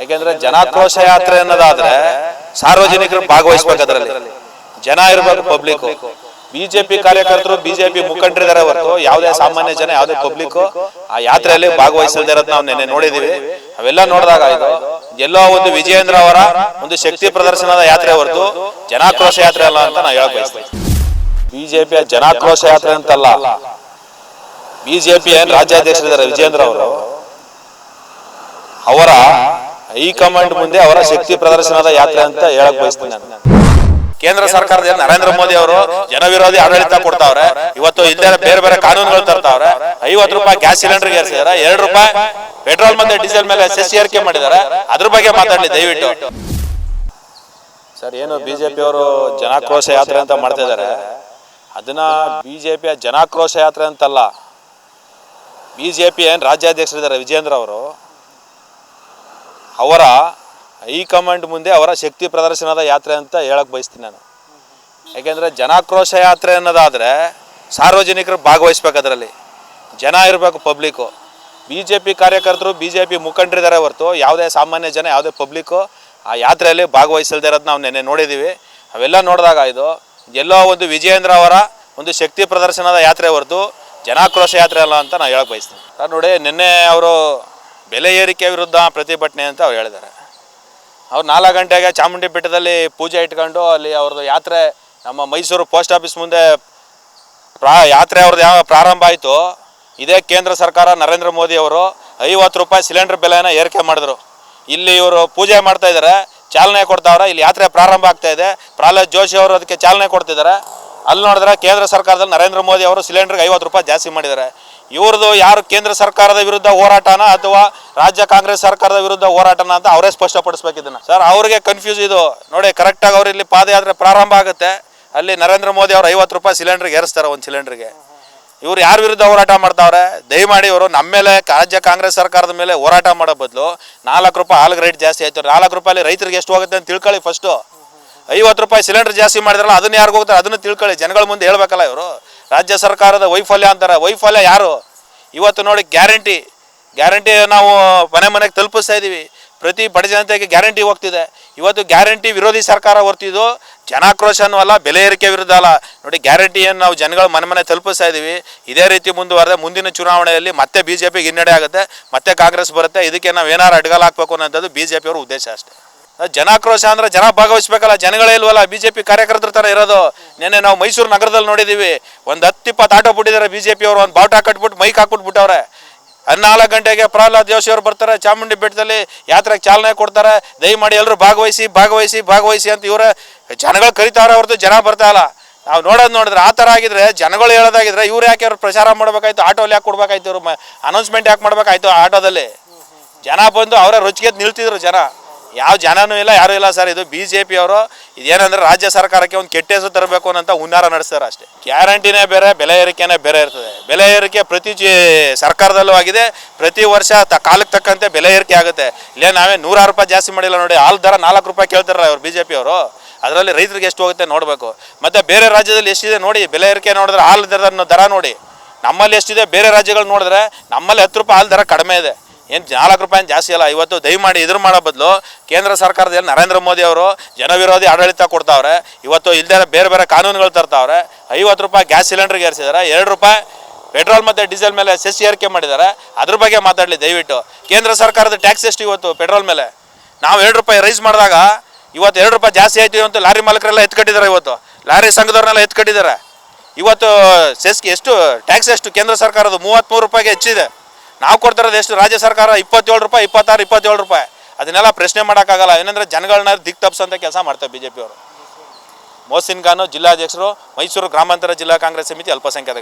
ಯಾಕೆಂದ್ರೆ ಜನಾಕ್ರೋಶ ಯಾತ್ರೆ ಅನ್ನೋದಾದ್ರೆ ಸಾರ್ವಜನಿಕರು ಭಾಗವಹಿಸ್ಬೇಕು ಅದರಲ್ಲಿ ಜನ ಇರಬೇಕು ಪಬ್ಲಿಕ್ ಬಿಜೆಪಿ ಕಾರ್ಯಕರ್ತರು ಬಿಜೆಪಿ ಮುಖಂಡರಿದ್ದಾರೆ ಹೊರತು ಯಾವುದೇ ಸಾಮಾನ್ಯ ಜನ, ಯಾವುದೇ ಪಬ್ಲಿಕ್ ಆ ಯಾತ್ರೆಯಲ್ಲಿ ಭಾಗವಹಿಸಲ್ದೇ ನಾವು ನೆನ್ನೆ ನೋಡಿದೀವಿ. ಅವೆಲ್ಲ ನೋಡಿದಾಗ ಇದು ಎಲ್ಲೋ ಒಂದು ವಿಜಯೇಂದ್ರ ಅವರ ಒಂದು ಶಕ್ತಿ ಪ್ರದರ್ಶನದ ಯಾತ್ರೆ ಹೊರತು ಜನಾಕ್ರೋಶ ಯಾತ್ರೆ ಅಲ್ಲ ಅಂತ ನಾವು ಹೇಳಕ್ ಬಯಸ್ತೀವಿ. ಬಿಜೆಪಿಯ ಜನಾಕ್ರೋಶ ಯಾತ್ರೆ ಅಂತಲ್ಲ. ಬಿಜೆಪಿ ಏನ್ ರಾಜ್ಯಾಧ್ಯಕ್ಷರಿದ್ದಾರೆ ವಿಜೇಂದ್ರ ಅವರು? ಅವರ ಹೈಕಮಾಂಡ್ ಮುಂದೆ ಅವರ ಶಕ್ತಿ ಪ್ರದರ್ಶನದ ಯಾತ್ರೆ ಅಂತ ಹೇಳಕ್ ಬಯಸ್ತೀನಿ ನಾನು. ಕೇಂದ್ರ ಸರ್ಕಾರದ ನರೇಂದ್ರ ಮೋದಿ ಅವರು ಜನವಿರೋಧಿ ಆಡಳಿತ ಕೊಡ್ತಾವ್ರೆ, ಇವತ್ತು ಇಲ್ಲೇ ಬೇರೆ ಬೇರೆ ಕಾನೂನುಗಳು ತರ್ತಾವ್ರೆ, ಐವತ್ತು ರೂಪಾಯಿ ಗ್ಯಾಸ್ ಸಿಲಿಂಡರ್ ಏರಿಸಿದಾರೆ, ಎರಡು ರೂಪಾಯಿ ಪೆಟ್ರೋಲ್ ಮತ್ತೆ ಡೀಸೆಲ್ ಮೇಲೆ ಸೆಸ್ ಏರಿಕೆ ಮಾಡಿದ್ದಾರೆ ಅದ್ರ ಬಗ್ಗೆ ಮಾತಾಡಲಿ ದಯವಿಟ್ಟು. ಸರ್, ಏನು ಬಿಜೆಪಿ ಅವರು ಜನಾಕ್ರೋಶ ಯಾತ್ರೆ ಅಂತ ಮಾಡ್ತಾ ಇದ್ದಾರೆ? ಅದನ್ನ ಬಿಜೆಪಿಯ ಜನಾಕ್ರೋಶ ಯಾತ್ರೆ ಅಂತಲ್ಲ. ಬಿಜೆಪಿ ಏನು ರಾಜ್ಯಾಧ್ಯಕ್ಷರಿದ್ದಾರೆ, ವಿಜೇಂದ್ರ ಅವರು. ಅವರ ಹೈಕಮಾಂಡ್ ಮುಂದೆ ಅವರ ಶಕ್ತಿ ಪ್ರದರ್ಶನದ ಯಾತ್ರೆ ಅಂತ ಹೇಳಕ್ ಬಯಸ್ತೀನಿ ನಾನು. ಯಾಕೆಂದ್ರೆ ಜನಾಕ್ರೋಶ ಯಾತ್ರೆ ಅನ್ನೋದಾದ್ರೆ ಸಾರ್ವಜನಿಕರು ಭಾಗವಹಿಸ್ಬೇಕು ಅದರಲ್ಲಿ. ಜನ ಇರಬೇಕು ಪಬ್ಲಿಕ್ಕು ಬಿ ಜೆ ಪಿ ಕಾರ್ಯಕರ್ತರು ಬಿ ಜೆ ಪಿ ಮುಖಂಡರಿದ್ದಾರೆ ಹೊರತು ಯಾವುದೇ ಸಾಮಾನ್ಯ ಜನ ಯಾವುದೇ ಪಬ್ಲಿಕ್ಕು ಆ ಯಾತ್ರೆಯಲ್ಲಿ ಭಾಗವಹಿಸಲ್ದೇ ಇರೋದು ನಾವು ನೆನ್ನೆ ನೋಡಿದ್ದೀವಿ ಅವೆಲ್ಲ ನೋಡಿದಾಗ ಇದು ಎಲ್ಲೋ ಒಂದು ವಿಜಯೇಂದ್ರ ಅವರ ಒಂದು ಶಕ್ತಿ ಪ್ರದರ್ಶನದ ಯಾತ್ರೆ ಹೊರತು ಜನಾಕ್ರೋಶ ಯಾತ್ರೆ ಅಲ್ಲ ಅಂತ ನಾನು ಹೇಳಕ್ ಬಯಸ್ತೀನಿ. ನೋಡಿ, ನಿನ್ನೆ ಅವರು ಬೆಲೆ ಏರಿಕೆ ವಿರುದ್ಧ ಪ್ರತಿಭಟನೆ ಅಂತ ಅವ್ರು ಹೇಳಿದ್ದಾರೆ. ಅವ್ರು ನಾಲ್ಕು ಗಂಟೆಗೆ ಚಾಮುಂಡಿ ಬೆಟ್ಟದಲ್ಲಿ ಪೂಜೆ ಇಟ್ಕೊಂಡು ಅಲ್ಲಿ ಅವ್ರದ್ದು ಯಾತ್ರೆ, ನಮ್ಮ ಮೈಸೂರು ಪೋಸ್ಟ್ ಆಫೀಸ್ ಮುಂದೆ ಪ್ರಾ, ಯಾತ್ರೆ ಅವ್ರದ್ದು ಯಾವ ಪ್ರಾರಂಭ ಆಯಿತು, ಇದೇ ಕೇಂದ್ರ ಸರ್ಕಾರ ನರೇಂದ್ರ ಮೋದಿ ಅವರು ಐವತ್ತು ರೂಪಾಯಿ ಸಿಲಿಂಡರ್ ಬೆಲೆನ ಏರಿಕೆ ಮಾಡಿದ್ರು. ಇಲ್ಲಿ ಇವರು ಪೂಜೆ ಮಾಡ್ತಾ ಇದ್ದಾರೆ, ಚಾಲನೆ ಕೊಡ್ತಾವ್ರೆ, ಇಲ್ಲಿ ಯಾತ್ರೆ ಪ್ರಾರಂಭ ಆಗ್ತಾ ಇದೆ, ಪ್ರಹ್ಲಾದ್ ಜೋಶಿ ಅವರು ಅದಕ್ಕೆ ಚಾಲನೆ ಕೊಡ್ತಿದ್ದಾರೆ. ಅಲ್ಲಿ ನೋಡಿದ್ರೆ ಕೇಂದ್ರ ಸರ್ಕಾರದಲ್ಲಿ ನರೇಂದ್ರ ಮೋದಿ ಅವರು ಸಿಲಿಂಡರ್ಗೆ ಐವತ್ತು ರೂಪಾಯಿ ಜಾಸ್ತಿ ಮಾಡಿದ್ದಾರೆ. ಇವ್ರದ್ದು ಯಾರು ಕೇಂದ್ರ ಸರ್ಕಾರದ ವಿರುದ್ಧ ಹೋರಾಟನ ಅಥವಾ ರಾಜ್ಯ ಕಾಂಗ್ರೆಸ್ ಸರ್ಕಾರದ ವಿರುದ್ಧ ಹೋರಾಟನ ಅಂತ ಅವರೇ ಸ್ಪಷ್ಟಪಡಿಸ್ಬೇಕು ಇದನ್ನ. ಸರ್, ಅವ್ರಿಗೆ ಕನ್ಫ್ಯೂಸ್ ಇದು. ನೋಡಿ ಕರೆಕ್ಟಾಗಿ ಅವ್ರು ಇಲ್ಲಿ ಪಾದಯಾತ್ರೆ ಪ್ರಾರಂಭ ಆಗುತ್ತೆ. ಅಲ್ಲಿ ನರೇಂದ್ರ ಮೋದಿ ಅವರು ಐವತ್ತು ರೂಪಾಯಿ ಸಿಲಿಂಡರ್ಗೆ ಏರಿಸ್ತಾರೆ ಒಂದು ಸಿಲಿಂಡರ್ಗೆ ಇವ್ರು ಯಾರ ವಿರುದ್ಧ ಹೋರಾಟ ಮಾಡ್ತಾವ್ರೆ? ದಯಮಾಡಿ ಇವರು ನಮ್ಮ ಮೇಲೆ, ರಾಜ್ಯ ಕಾಂಗ್ರೆಸ್ ಸರ್ಕಾರದ ಮೇಲೆ ಹೋರಾಟ ಮಾಡೋ ಬದಲು ನಾಲ್ಕು ರೂಪಾಯಿ ಹಾಲಿಗೆ ರೇಟ್ ಜಾಸ್ತಿ ಆಯ್ತು. ನಾಲ್ಕು ರೂಪಾಯಿ ರೈತರಿಗೆ ಎಷ್ಟು ಹೋಗುತ್ತೆ ಅಂತ ತಿಳ್ಕೊಳ್ಳಿ ಫಸ್ಟು ಐವತ್ತು ರೂಪಾಯಿ ಸಿಲಿಂಡರ್ ಜಾಸ್ತಿ ಮಾಡಿದ್ರಲ್ಲ ಅದನ್ನ ಯಾರು ಹೋಗ್ತಾರೆ ಅದನ್ನು ತಿಳ್ಕೊಳ್ಳಿ. ಜನಗಳ ಮುಂದೆ ಹೇಳ್ಬೇಕಲ್ಲ ಇವರು. ರಾಜ್ಯ ಸರ್ಕಾರದ ವೈಫಲ್ಯ ಅಂತಾರೆ. ವೈಫಲ್ಯ ಯಾರು? ಇವತ್ತು ನೋಡಿ ಗ್ಯಾರಂಟಿ. ಗ್ಯಾರಂಟಿ ನಾವು ಮನೆ ಮನೆಗೆ ತಲುಪಿಸ್ತಾ ಇದ್ದೀವಿ ಪ್ರತಿ ಬಡ ಜನತೆಗೆ ಗ್ಯಾರಂಟಿ ಹೋಗ್ತಿದೆ. ಇವತ್ತು ಗ್ಯಾರಂಟಿ ವಿರೋಧಿ ಸರ್ಕಾರ ಹೊರ್ತಿದ್ದು ಜನಾಕ್ರೋಶನೂ ಅಲ್ಲ, ಬೆಲೆ ಏರಿಕೆ ವಿರುದ್ಧ ಅಲ್ಲ. ನೋಡಿ ಗ್ಯಾರಂಟಿಯನ್ನು ನಾವು ಜನಗಳ ಮನೆ ಮನೆ ತಲುಪಿಸ್ತಾ ಇದ್ದೀವಿ ಇದೇ ರೀತಿ ಮುಂದುವರೆದ ಮುಂದಿನ ಚುನಾವಣೆಯಲ್ಲಿ ಮತ್ತೆ ಬಿ ಜೆ ಪಿಗೆ ಹಿನ್ನಡೆ ಆಗುತ್ತೆ, ಮತ್ತೆ ಕಾಂಗ್ರೆಸ್ ಬರುತ್ತೆ. ಇದಕ್ಕೆ ನಾವು ಏನಾರು ಅಡ್ಗಾಲ ಹಾಕ್ಬೇಕು ಅನ್ನೋದು ಬಿ ಜೆ ಪಿಯವ್ರ ಉದ್ದೇಶ ಅಷ್ಟೇ. ಜನಾಕ್ರೋಶ ಅಂದ್ರೆ ಜನ ಭಾಗವಹಿಸ್ಬೇಕಲ್ಲ, ಜನಗಳೇ ಇಲ್ವಲ್ಲ ಬಿ ಜೆ ಪಿ ಕಾರ್ಯಕರ್ತರ ಥರ ಇರೋದು. ನಿನ್ನೆ ನಾವು ಮೈಸೂರು ನಗರದಲ್ಲಿ ನೋಡಿದ್ದೀವಿ ಒಂದು ಹತ್ತು ಇಪ್ಪತ್ತು ಆಟೋ ಬಿಟ್ಟಿದ್ದಾರೆ ಬಿ ಜೆ ಪಿಯವರು ಒಂದು ಬಾವುಟ ಕಟ್ಬಿಟ್ಟು ಮೈಕ್ ಹಾಕ್ಬಿಟ್ಬಿಟ್ಟವ್ರೆ. ಹದಿನಾಲ್ಕು ಗಂಟೆಗೆ ಪ್ರಹ್ಲಾದ್ ಜೋಶಿ ಅವರು ಬರ್ತಾರೆ, ಚಾಮುಂಡಿ ಬೆಟ್ಟದಲ್ಲಿ ಯಾತ್ರೆಗೆ ಚಾಲನೆ ಕೊಡ್ತಾರೆ. ದಯಮಾಡಿ ಎಲ್ಲರೂ ಭಾಗವಹಿಸಿ ಭಾಗವಹಿಸಿ ಭಾಗವಹಿಸಿ ಅಂತ ಇವರ, ಜನಗಳು ಕರಿತಾವ್ರೆ ಹೊರತು ಜನ ಬರ್ತಾ ಇಲ್ಲ. ನಾವು ನೋಡೋದು ನೋಡಿದ್ರೆ ಆ ಥರ ಆಗಿದ್ರೆ, ಜನಗಳು ಹೇಳೋದಾಗಿದ್ರೆ ಇವ್ರು ಯಾಕೆ ಅವ್ರು ಪ್ರಚಾರ ಮಾಡ್ಬೇಕಾಯ್ತು, ಆಟೋಲಿ ಯಾಕೆ ಕೊಡ್ಬೇಕಾಯ್ತು ಇವ್ರು ಅನೌನ್ಸ್ಮೆಂಟ್ ಯಾಕೆ ಮಾಡ್ಬೇಕಾಯ್ತು ಆಟೋದಲ್ಲಿ? ಜನ ಬಂದು ಅವರೇ ರುಚಿಗೆ ನಿಲ್ತಿದ್ರು ಜನ. ಯಾವ ಜನನೂ ಇಲ್ಲ, ಯಾರೂ ಇಲ್ಲ ಸರ್. ಇದು ಬಿ ಜೆ ಪಿ ಅವರು, ಇದೇನಂದ್ರೆ ರಾಜ್ಯ ಸರ್ಕಾರಕ್ಕೆ ಒಂದು ಕೆಟ್ಟ ಹೆಸರು ತರಬೇಕು ಅನ್ನೋಂಥ ಹುನ್ನಾರ ನಡೆಸ್ತಾರೆ ಅಷ್ಟೇ. ಗ್ಯಾರಂಟಿನೇ ಬೇರೆ, ಬೆಲೆ ಏರಿಕೆನೇ ಬೇರೆ ಇರ್ತದೆ. ಬೆಲೆ ಏರಿಕೆ ಪ್ರತಿ ಸರ್ಕಾರದಲ್ಲೂ ಆಗಿದೆ. ಪ್ರತಿ ವರ್ಷ ತ, ಕಾಲಕ್ಕೆ ತಕ್ಕಂತೆ ಬೆಲೆ ಏರಿಕೆ ಆಗುತ್ತೆ. ಇಲ್ಲೇ ನಾವೇ ನೂರಾರು ರೂಪಾಯಿ ಜಾಸ್ತಿ ಮಾಡಿಲ್ಲ ನೋಡಿ, ಹಾಲು ದರ ನಾಲ್ಕು ರೂಪಾಯಿ ಕೇಳ್ತಾರಲ್ಲ ಅವ್ರು ಬಿ ಜೆ ಪಿ ಅವರು. ಅದರಲ್ಲಿ ರೈತರಿಗೆ ಎಷ್ಟು ಹೋಗುತ್ತೆ ನೋಡಬೇಕು. ಮತ್ತು ಬೇರೆ ರಾಜ್ಯದಲ್ಲಿ ಎಷ್ಟಿದೆ ನೋಡಿ, ಬೆಲೆ ಏರಿಕೆ ನೋಡಿದ್ರೆ ಹಾಲು ದರ ದರ ನೋಡಿ. ನಮ್ಮಲ್ಲಿ ಎಷ್ಟಿದೆ, ಬೇರೆ ರಾಜ್ಯಗಳು ನೋಡಿದ್ರೆ ನಮ್ಮಲ್ಲಿ ಹತ್ತು ರೂಪಾಯಿ ಹಾಲು ದರ ಕಡಿಮೆ ಇದೆ. ಏನು ನಾಲ್ಕು ರೂಪಾಯಿ ಜಾಸ್ತಿ ಅಲ್ಲ ಇವತ್ತು ದಯಮಾಡಿ ಇದ್ರ ಮಾಡೋ ಬದಲು ಕೇಂದ್ರ ಸರ್ಕಾರದ ಏನು ನರೇಂದ್ರ ಮೋದಿ ಅವರು ಜನವಿರೋಧಿ ಆಡಳಿತ ಕೊಡ್ತಾವ್ರೆ, ಇವತ್ತು ಇಲ್ಲದೆ ಬೇರೆ ಬೇರೆ ಕಾನೂನುಗಳು ತರ್ತಾವ್ರೆ, ಐವತ್ತು ರೂಪಾಯಿ ಗ್ಯಾಸ್ ಸಿಲಿಂಡರ್ಗೆ ಏರಿಸಿದ್ದಾರೆ ಎರಡು ರೂಪಾಯಿ ಪೆಟ್ರೋಲ್ ಮತ್ತು ಡೀಸೆಲ್ ಮೇಲೆ ಸೆಸ್ ಏರಿಕೆ ಮಾಡಿದ್ದಾರೆ ಅದ್ರ ಬಗ್ಗೆ ಮಾತಾಡಲಿ ದಯವಿಟ್ಟು. ಕೇಂದ್ರ ಸರ್ಕಾರದ ಟ್ಯಾಕ್ಸ್ ಎಷ್ಟು ಇವತ್ತು ಪೆಟ್ರೋಲ್ ಮೇಲೆ? ನಾವು ಎರಡು ರೂಪಾಯಿ ರೈಸ್ ಮಾಡಿದಾಗ ಇವತ್ತು ಎರಡು ರೂಪಾಯಿ ಜಾಸ್ತಿ ಆಯ್ತು ಅಂತ ಲಾರಿ ಮಾಲಕರೆಲ್ಲ ಎತ್ಕಟ್ಟಿದ್ದಾರೆ ಇವತ್ತು. ಲಾರಿ ಸಂಘದವ್ರನ್ನೆಲ್ಲ ಎತ್ಕಟ್ಟಿದ್ದಾರೆ. ಇವತ್ತು ಸೆಸ್ಗೆ ಎಷ್ಟು, ಟ್ಯಾಕ್ಸ್ ಎಷ್ಟು ಕೇಂದ್ರ ಸರ್ಕಾರದ ಮೂವತ್ತ್ಮೂರು ರೂಪಾಯಿಗೆ ಹೆಚ್ಚಿದೆ. ನಾವು ಕೊಡ್ತಿರೋದು ಎಷ್ಟು ರಾಜ್ಯ ಸರ್ಕಾರ ಇಪ್ಪತ್ತೇಳು ರೂಪಾಯಿ ಇಪ್ಪತ್ತಾರು ಇಪ್ಪತ್ತೇಳು ರೂಪಾಯಿ. ಅದನ್ನೆಲ್ಲ ಪ್ರಶ್ನೆ ಮಾಡೋಕ್ಕಾಗಲ್ಲ. ಏನಂದ್ರೆ ಜನಗಳನ್ನ ದಿಕ್ ತಪ್ಪಿಸೋಂಥ ಕೆಲಸ ಮಾಡ್ತಾರೆ ಬಿ ಜೆ ಪಿಯವರು ಮೋಸಿನ್ ಖಾನು ಜಿಲ್ಲಾಧ್ಯಕ್ಷರು ಮೈಸೂರು ಗ್ರಾಮಾಂತರ ಜಿಲ್ಲಾ ಕಾಂಗ್ರೆಸ್ ಸಮಿತಿ ಅಲ್ಪಸಂಖ್ಯಾತ